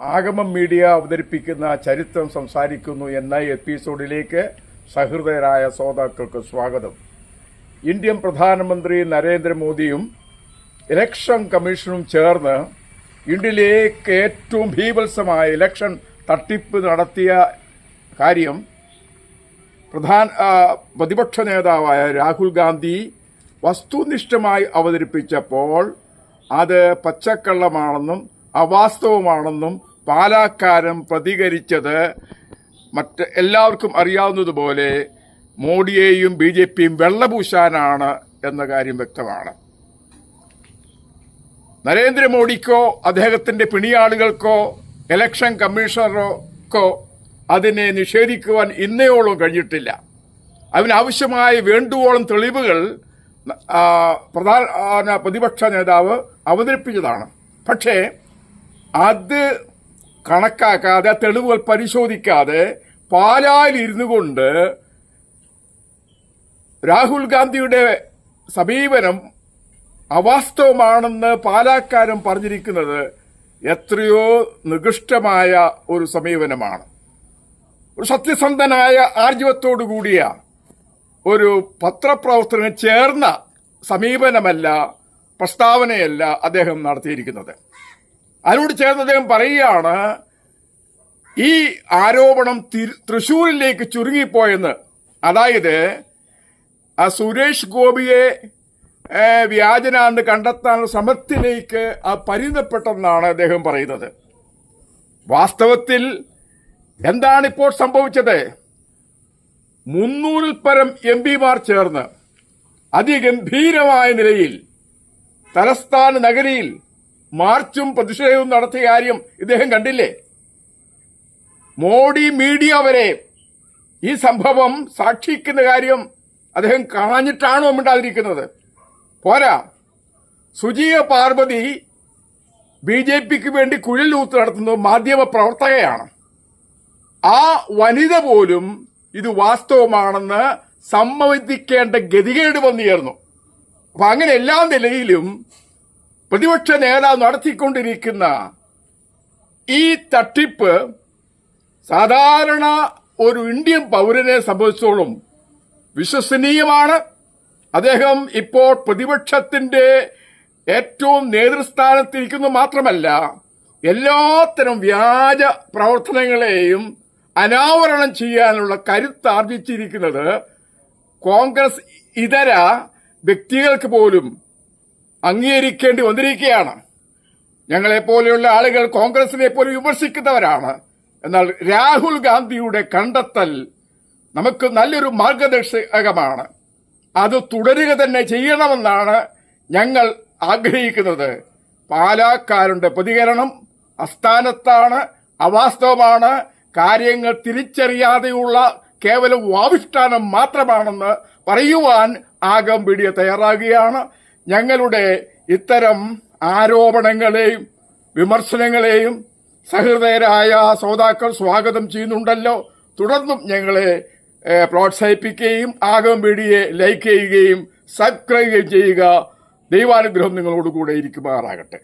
ആഗമം media അവതരിപ്പിക്കുന്ന ചരിത്രം സംസാരിക്കുന്നു എന്ന എപ്പിസോഡിലേക്ക് സഹൃദയരായ ശ്രോതാക്കൾക്ക് സ്വാഗതം. ഇന്ത്യൻ പ്രധാനമന്ത്രി നരേന്ദ്രമോദിയും ഇലക്ഷൻ കമ്മീഷനും ചേർന്ന് ഇന്ത്യയിലേക്ക് ഏറ്റവും ഭീവത്സമായ ഇലക്ഷൻ തട്ടിപ്പ് നടത്തിയ കാര്യം പ്രധാന പ്രതിപക്ഷ നേതാവായ രാഹുൽ ഗാന്ധി വസ്തുനിഷ്ഠമായി അവതരിപ്പിച്ചപ്പോൾ അത് പച്ചക്കള്ളമാണെന്നും അവാസ്തവമാണെന്നും പാലാക്കാരൻ പ്രതികരിച്ചത് മറ്റ് എല്ലാവർക്കും അറിയാവുന്നതുപോലെ മോഡിയെയും ബി ജെ പിയും വെള്ളപൂശാനാണ് എന്ന കാര്യം വ്യക്തമാണ്. നരേന്ദ്രമോദിക്കോ അദ്ദേഹത്തിന്റെ പിണിയാളുകൾക്കോ ഇലക്ഷൻ കമ്മീഷണർക്കോ അതിനെ നിഷേധിക്കുവാൻ ഇന്നയോളം കഴിഞ്ഞിട്ടില്ല. അതിനാവശ്യമായ വേണ്ടുവോളം തെളിവുകൾ പ്രധാന പ്രതിപക്ഷ നേതാവ് അവതരിപ്പിച്ചതാണ്. പക്ഷേ അത് കണക്കാക്കാതെ തെളിവുകൾ പരിശോധിക്കാതെ പാലായിലിരുന്നു കൊണ്ട് രാഹുൽ ഗാന്ധിയുടെ സമീപനം അവാസ്തവമാണെന്ന് പാലാക്കാരൻ പറഞ്ഞിരിക്കുന്നത് എത്രയോ നികൃഷ്ടമായ ഒരു സമീപനമാണ്. ഒരു സത്യസന്ധനായ ആർജവത്തോടു കൂടിയ ഒരു പത്രപ്രവർത്തകന് ചേർന്ന സമീപനമല്ല പ്രസ്താവനയല്ല അദ്ദേഹം നടത്തിയിരിക്കുന്നത്. അതിനോട് ചേർന്ന് അദ്ദേഹം പറയുകയാണ് ഈ ആരോപണം തൃശൂരിലേക്ക് ചുരുങ്ങിപ്പോയെന്ന്. അതായത് ആ സുരേഷ് ഗോപിയെ വ്യാജനാന്ന് കണ്ടെത്താനുള്ള ശ്രമത്തിലേക്ക് ആ പരിമിതപ്പെട്ടെന്നാണ് അദ്ദേഹം പറയുന്നത്. വാസ്തവത്തിൽ എന്താണ് ഇപ്പോൾ സംഭവിച്ചത്? മുന്നൂറിൽ പരം എം പിമാർ ചേർന്ന് അതിഗംഭീരമായ നിലയിൽ തലസ്ഥാന നഗരിയിൽ മാർച്ചും പ്രതിഷേധവും നടത്തിയ കാര്യം ഇദ്ദേഹം കണ്ടില്ലേ? മോഡി മീഡിയ വരെ ഈ സംഭവം സാക്ഷിക്കുന്ന കാര്യം അദ്ദേഹം കാണാഞ്ഞിട്ടാണോ മിണ്ടാതിരിക്കുന്നത്? പോരാ. സുജീയ പാർവതി ബി ജെ പിക്ക് വേണ്ടി കുഴലൂത്ത് നടത്തുന്നത് മാധ്യമ പ്രവർത്തകയാണ്. ആ വനിത പോലും ഇത് വാസ്തവമാണെന്ന് സമ്മതിക്കേണ്ട ഗതികേട് വന്നുയർന്നു അപ്പൊ അങ്ങനെ എല്ലാ നിലയിലും പ്രതിപക്ഷ നേതാവ് നടത്തിക്കൊണ്ടിരിക്കുന്ന ഈ തട്ടിപ്പ് സാധാരണ ഒരു ഇന്ത്യൻ പൗരനെ സംബന്ധിച്ചോളം വിശ്വസനീയമാണ്. അദ്ദേഹം ഇപ്പോൾ പ്രതിപക്ഷത്തിന്റെ ഏറ്റവും നേതൃസ്ഥാനത്തിരിക്കുന്നു മാത്രമല്ല എല്ലാത്തരം വ്യാജ പ്രവർത്തനങ്ങളെയും അനാവരണം ചെയ്യാനുള്ള കരുത്താർജിച്ചിരിക്കുന്നത് കോൺഗ്രസ് ഇതര വ്യക്തികൾക്ക് പോലും അംഗീകരിക്കേണ്ടി വന്നിരിക്കുകയാണ്. ഞങ്ങളെപ്പോലെയുള്ള ആളുകൾ കോൺഗ്രസിനെ പോലും വിമർശിക്കുന്നവരാണ്. എന്നാൽ രാഹുൽ ഗാന്ധിയുടെ കണ്ടെത്തൽ നമുക്ക് നല്ലൊരു മാർഗദർശകമാണ്. അത് തുടരുക തന്നെ ചെയ്യണമെന്നാണ് ഞങ്ങൾ ആഗ്രഹിക്കുന്നത്. പാലാക്കാരുടെ പ്രതികരണം അസ്ഥാനത്താണ് അവാസ്തവമാണ്. കാര്യങ്ങൾ തിരിച്ചറിയാതെയുള്ള കേവലം വാവിഷ്ഠാനം മാത്രമാണെന്ന് പറയുവാൻ ആകം വീഡിയോ തയ്യാറാകുകയാണ്. ഞങ്ങളുടെ ഇത്തരം ആരോപണങ്ങളെയും വിമർശനങ്ങളെയും സഹൃദയരായ ശ്രോതാക്കൾ സ്വാഗതം ചെയ്യുന്നുണ്ടല്ലോ. തുടർന്നും ഞങ്ങളെ പ്രോത്സാഹിപ്പിക്കുകയും ആകം വീഡിയെ ലൈക്ക് ചെയ്യുകയും സബ്സ്ക്രൈബ് ചെയ്യുക. ദൈവാനുഗ്രഹം നിങ്ങളോട് കൂടെ ഇരിക്കുമാറാകട്ടെ.